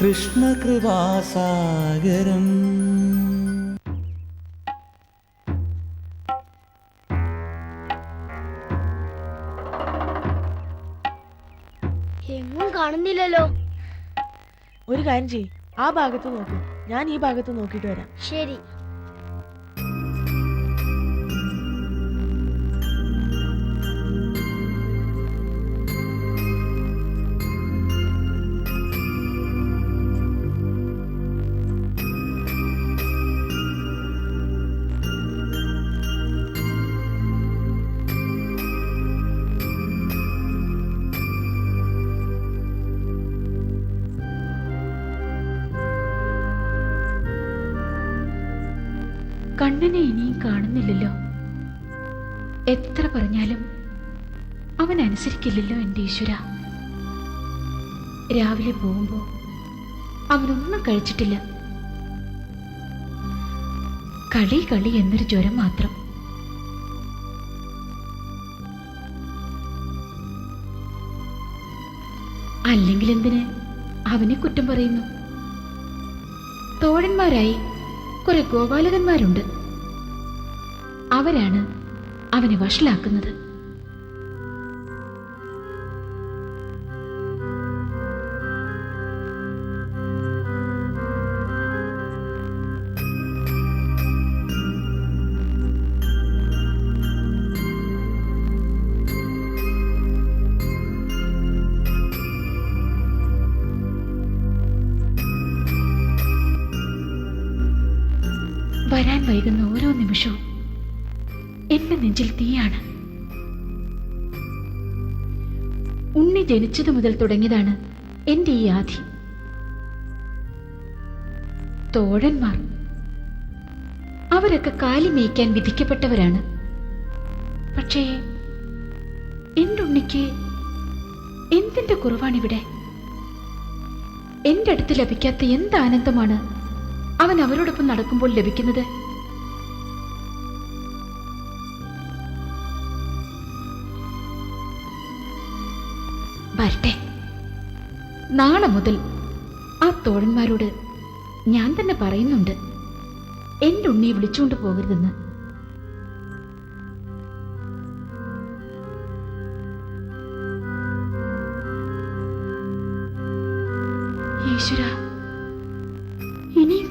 കൃഷ്ണകൃപാസാഗരം എങ്ങും കാണുന്നില്ലല്ലോ. ഒരു കാര്യം ചെയ്യ്. ആ ഭാഗത്ത് നോക്ക്. ഞാൻ ഈ ഭാഗത്ത് നോക്കിയിട്ട് വരാം. ശരി. കണ്ണനെ ഇനിയും കാണുന്നില്ലല്ലോ. എത്ര പറഞ്ഞാലും അവൻ അനുസരിക്കില്ലല്ലോ എന്റെ ഈശ്വര. രാവിലെ പോകുമ്പോ അവനൊന്നും കഴിച്ചിട്ടില്ല. കളി കളി എന്നൊരു ജ്വരം മാത്രം. അല്ലെങ്കിൽ എന്തിന് അവനെ കുറ്റം പറയുന്നു? തോഴന്മാരായി കുറെ ഗോപാലകന്മാരുണ്ട്. അവരാണ് അവനെ വഷളാക്കുന്നത്. വരാൻ വൈകുന്ന ഓരോ നിമിഷവും എന്റെ നെഞ്ചിൽ തീയാണ്. ഉണ്ണി ജനിച്ചതു മുതൽ തുടങ്ങിയതാണ് എന്റെ ഈ ആധി. തോഴന്മാർ അവരൊക്കെ കാലി മേയ്ക്കാൻ വിധിക്കപ്പെട്ടവരാണ്. പക്ഷേ എന്റെ ഉണ്ണിക്ക് എന്തിന്റെ കുറവാണിവിടെ? എന്റെ അടുത്ത് ലഭിക്കാത്ത എന്ത് ആനന്ദമാണ് അവൻ അവരോടൊപ്പം നടക്കുമ്പോൾ ലഭിക്കുന്നത്? വരട്ടെ. നാളെ മുതൽ ആ തോഴന്മാരോട് ഞാൻ തന്നെ പറയുന്നുണ്ട്. എന്റെ ഉണ്ണിയെ വിളിച്ചുകൊണ്ട് പോകരുതെന്ന്.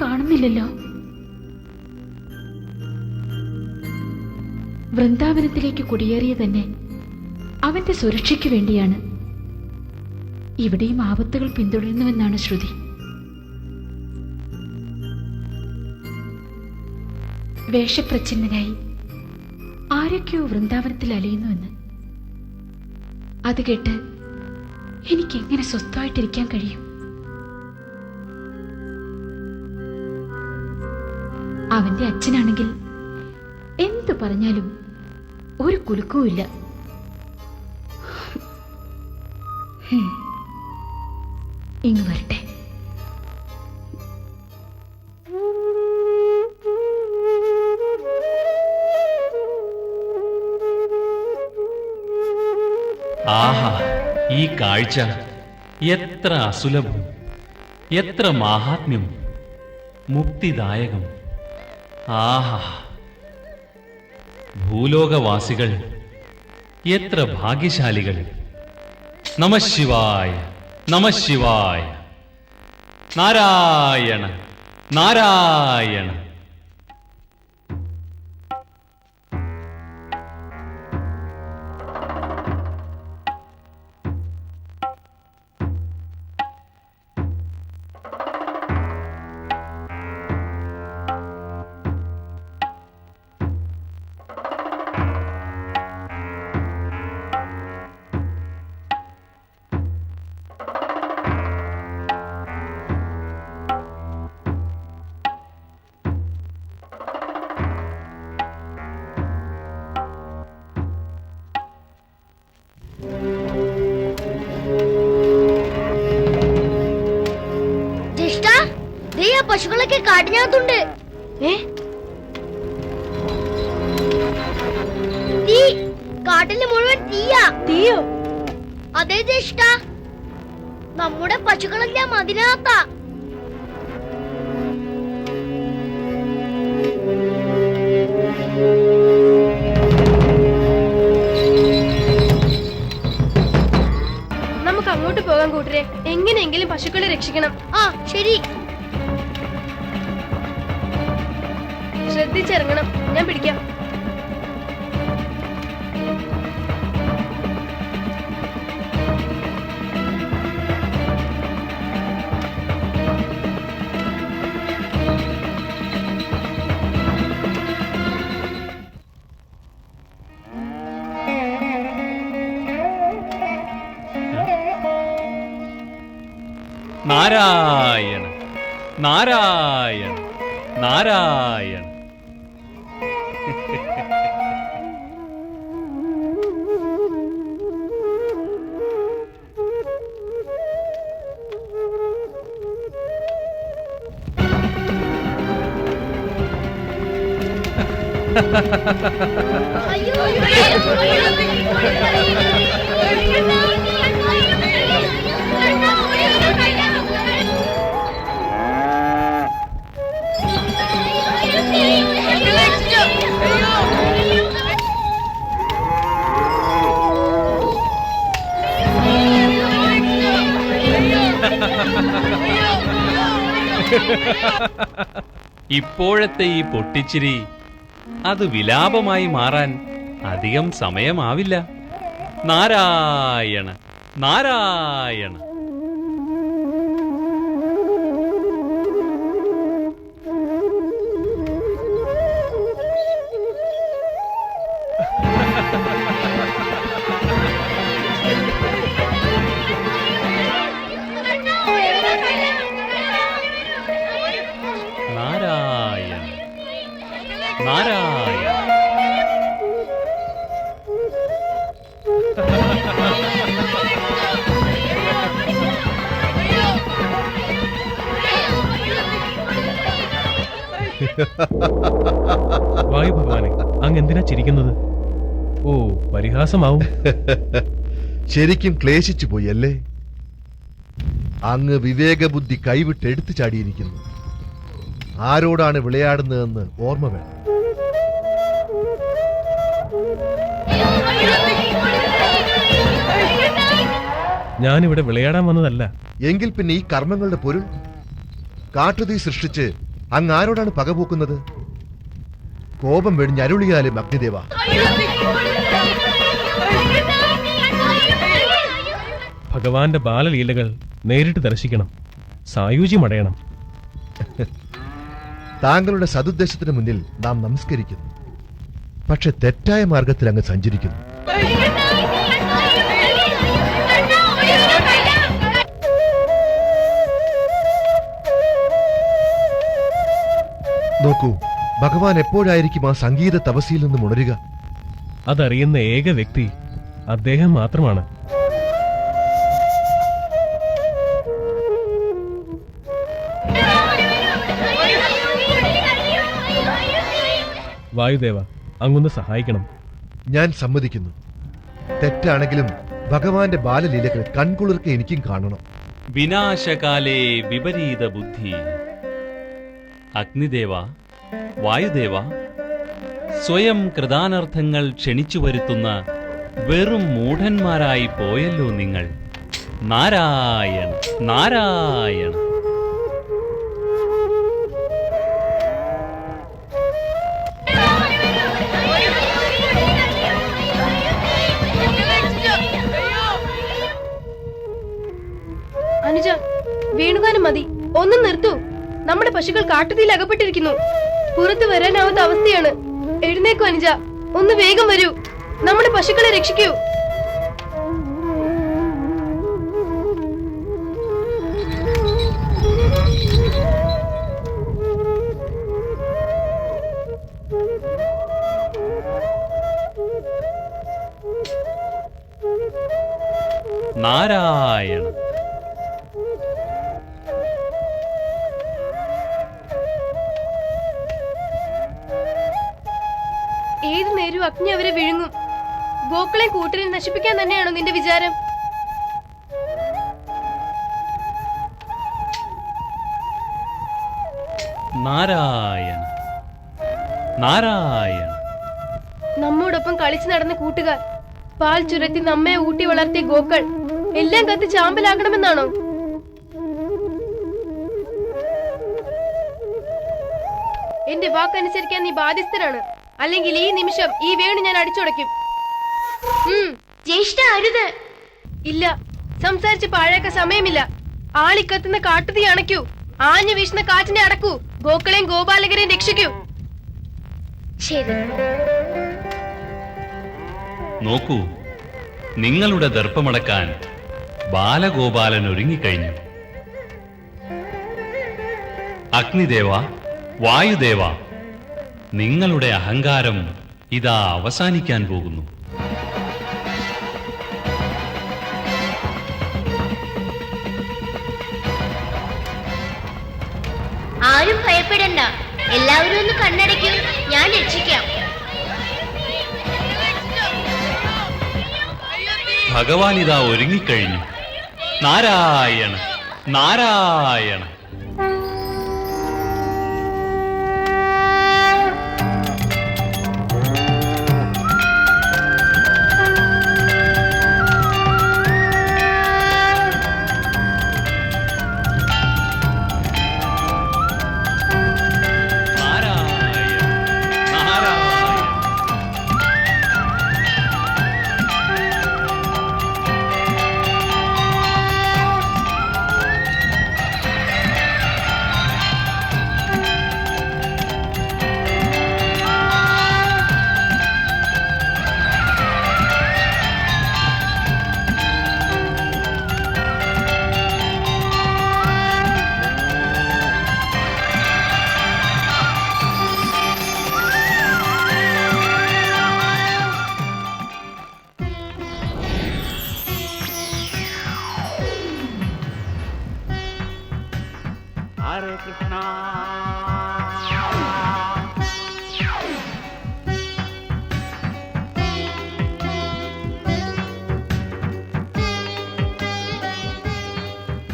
കാണുന്നില്ലല്ലോ. വൃന്ദാവനത്തിലേക്ക് കുടിയേറിയ തന്നെ അവന്റെ സുരക്ഷയ്ക്ക് വേണ്ടിയാണ്. ഇവിടെയും ആപത്തുകൾ പിന്തുടരുന്നുവെന്നാണ് ശ്രുതി. വേഷപ്രച്ഛന്നനായി ആരൊക്കെയോ വൃന്ദാവനത്തിൽ അലയുന്നുവെന്ന്. അത് കേട്ട് എനിക്ക് എങ്ങനെ സ്വസ്ഥമായിട്ടിരിക്കാൻ കഴിയും? അവന്റെ അച്ഛനാണെങ്കിൽ എന്തു പറഞ്ഞാലും ഒരു കുലുക്കവുമില്ല. ഇങ്ങ് വരട്ടെ ആഹാ ഈ കാഴ്ച എത്ര അസുലഭം എത്ര മാഹാത്മ്യം മുക്തിദായകം ആഹാ. ഭൂലോകവാസികൾ എത്ര ഭാഗ്യശാലികൾ. നമശിവായ നമശിവായ നാരായണ നാരായണ. കാട്ടിനകത്തുണ്ട് ഏ? തീ. കാട്ടിൽ മുഴുവൻ തീയാ. തീയോ? അതെ ജ്യേഷ്ഠ. നമ്മുടെ പശുക്കളെല്ലാം അതിനകത്താ. നമുക്ക് അങ്ങോട്ട് പോകാൻ കൂട്ടരെ. എങ്ങനെയെങ്കിലും പശുക്കളെ രക്ഷിക്കണം. ആ ശരി. ശ്രദ്ധിച്ചിറങ്ങണം. ഞാൻ പിടിക്കാം. നാരായണ നാരായണ നാരായണ ഇപ്പോഴത്തെ ഈ പൊട്ടിച്ചിരി അത് വിലാപമായി മാറാൻ അധികം സമയമാവില്ല. നാരായണ നാരായണ. നാരായണ വായു ഭഗവാനെ അങ്ങ് എന്തിനാ ചിരിക്കുന്നത്? ഓ പരിഹാസമാവും. ശരിക്കും ക്ലേശിച്ചു പോയി അല്ലേ അങ്ങ് വിവേകബുദ്ധി കൈവിട്ട് എടുത്തു ചാടിയിരിക്കുന്നു. ആരോടാണ് വിളയാടുന്നതെന്ന് ഓർമ്മ വേണം. ഞാനിവിടെ വിളയാടാൻ വന്നതല്ല. എങ്കിൽ പിന്നെ ഈ കർമ്മങ്ങളുടെ പൊരുൾ? കാട്ടുതീ സൃഷ്ടിച്ച് അങ്ങ് ആരോടാണ് പകപോക്കുന്നത് കോപം വെടിഞ്ഞ് അരുളിയാലും അഗ്നിദേവ. ഭഗവാന്റെ ബാലലീലകൾ നേരിട്ട് ദർശിക്കണം. സായുജ്യം അടയണം. താങ്കളുടെ സതുദ്ദേശത്തിന് മുന്നിൽ നാം നമസ്കരിക്കുന്നു. പക്ഷെ തെറ്റായ മാർഗത്തിൽ അങ്ങ് സഞ്ചരിക്കുന്നു നോക്കൂ ഭഗവാൻ എപ്പോഴായിരിക്കും ആ സംഗീത തപസിയിൽ നിന്നും ഉണരുക? അതറിയുന്ന ഏക വ്യക്തി അദ്ദേഹം മാത്രമാണ്. വായുദേവ അങ്ങൊന്ന് സഹായിക്കണം. ഞാൻ സമ്മതിക്കുന്നു. തെറ്റാണെങ്കിലും ഭഗവാന്റെ ബാലലീലകൾ കൺകുളിർക്ക് എനിക്കും കാണണം. വിനാശകാലേ വിപരീത ബുദ്ധി. അഗ്നിദേവ വായുദേവ സ്വയം കൃതാനർത്ഥങ്ങൾ ക്ഷണിച്ചു വരുത്തുന്ന വെറും മൂഢന്മാരായി പോയല്ലോ നിങ്ങൾ. നാരായണ നാരായണ. അനുജ വേണുഗാനം മതി. ഒന്ന് നിർത്തൂ. നമ്മുടെ പശുക്കൾ കാട്ടുതീയിൽ അകപ്പെട്ടിരിക്കുന്നു. പുറത്തു വരാനാവാത്ത അവസ്ഥയാണ്. എഴുന്നേക്കു അനുജ. ഒന്ന് വേഗം വരൂ. നമ്മുടെ പശുക്കളെ രക്ഷിക്കൂ. നാരായണ ഏതു നേരവും അഗ്നി അവരെ വിഴുങ്ങും. ഗോക്കളെ കൂട്ടരെ നശിപ്പിക്കാൻ തന്നെയാണോ നിന്റെ വിചാരം? നാരായണ. നാരായണ. നമ്മോടൊപ്പം കളിച്ചു നടന്ന കൂട്ടുകാർ പാൽ ചുരത്തി നമ്മെ ഊട്ടി വളർത്തിയ ഗോക്കൾ എല്ലാം കത്ത് ചാമ്പലാക്കണമെന്നാണോ എന്റെ വാക്കനുസരിക്കാൻ നീ ബാധ്യസ്ഥരാണ് അല്ലെങ്കിൽ ഈ നിമിഷം ഈ വേണു ഞാൻ അടിച്ചുടയ്ക്കും. ജ്യേഷ്ഠ അരുത്. ഇല്ല. സംസാരിച്ച് പാഴാക്ക സമയമില്ല. ആളിക്കത്തുന്ന കാട്ടുതീ അണയ്ക്കൂ. ആഞ്ഞു വീശുന്ന കാറ്റിനെ അടക്കൂ. ഗോക്കളെയും ഗോപാലകരെയും രക്ഷിക്കൂ. ശരി. നോക്കൂ. നിങ്ങളുടെ ദർപ്പമടക്കാൻ ബാലഗോപാലൻ ഒരുങ്ങിക്കഴിഞ്ഞു. അഗ്നിദേവ വായുദേവ നിങ്ങളുടെ അഹങ്കാരം ഇതാ അവസാനിക്കാൻ പോകുന്നു. ആരും ഭയപ്പെടണ്ട. എല്ലാവരും ഒന്ന് കണ്ണടയ്ക്കും. ഞാൻ രക്ഷിക്കാം. ഭഗവാൻ ഇതാ ഒരുങ്ങിക്കഴിഞ്ഞു. നാരായണ നാരായണ. നാരായണ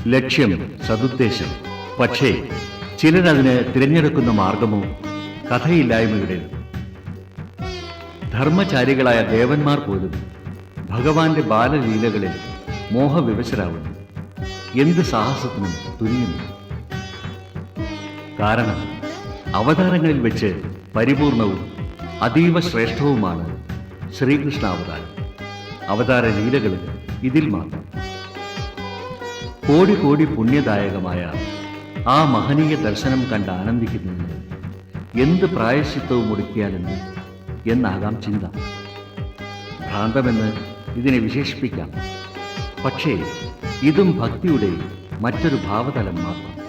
ലക്ഷ്യം സതുദ്ദേശം. പക്ഷേ ചിലരതിന് തിരഞ്ഞെടുക്കുന്ന മാർഗമോ കഥയില്ലായ്മയുടെ ധർമ്മചാരികളായ ദേവന്മാർ പോലും ഭഗവാന്റെ ബാലലീലകളിൽ മോഹവിവശരാകുന്നു എന്ത് സാഹസത്തിനും തുനിയുന്നു കാരണം അവതാരങ്ങളിൽ വെച്ച് പരിപൂർണവും അതീവ ശ്രേഷ്ഠവുമാണ് ശ്രീകൃഷ്ണ അവതാരം അവതാര ലീലകളും ഇതിൽ മാത്രം. കോടി കോടി പുണ്യദായകമായ ആ മഹനീയ ദർശനം കണ്ട് ആനന്ദിക്കുന്നതിന് എന്ത് പ്രായശിത്വവും ഒടുക്കിയാലെന്ന് എന്നാകാം ചിന്ത. ഭ്രാന്തമെന്ന് ഇതിനെ വിശേഷിപ്പിക്കാം. പക്ഷേ ഇതും ഭക്തിയുടെ മറ്റൊരു ഭാവതലം മാത്രം.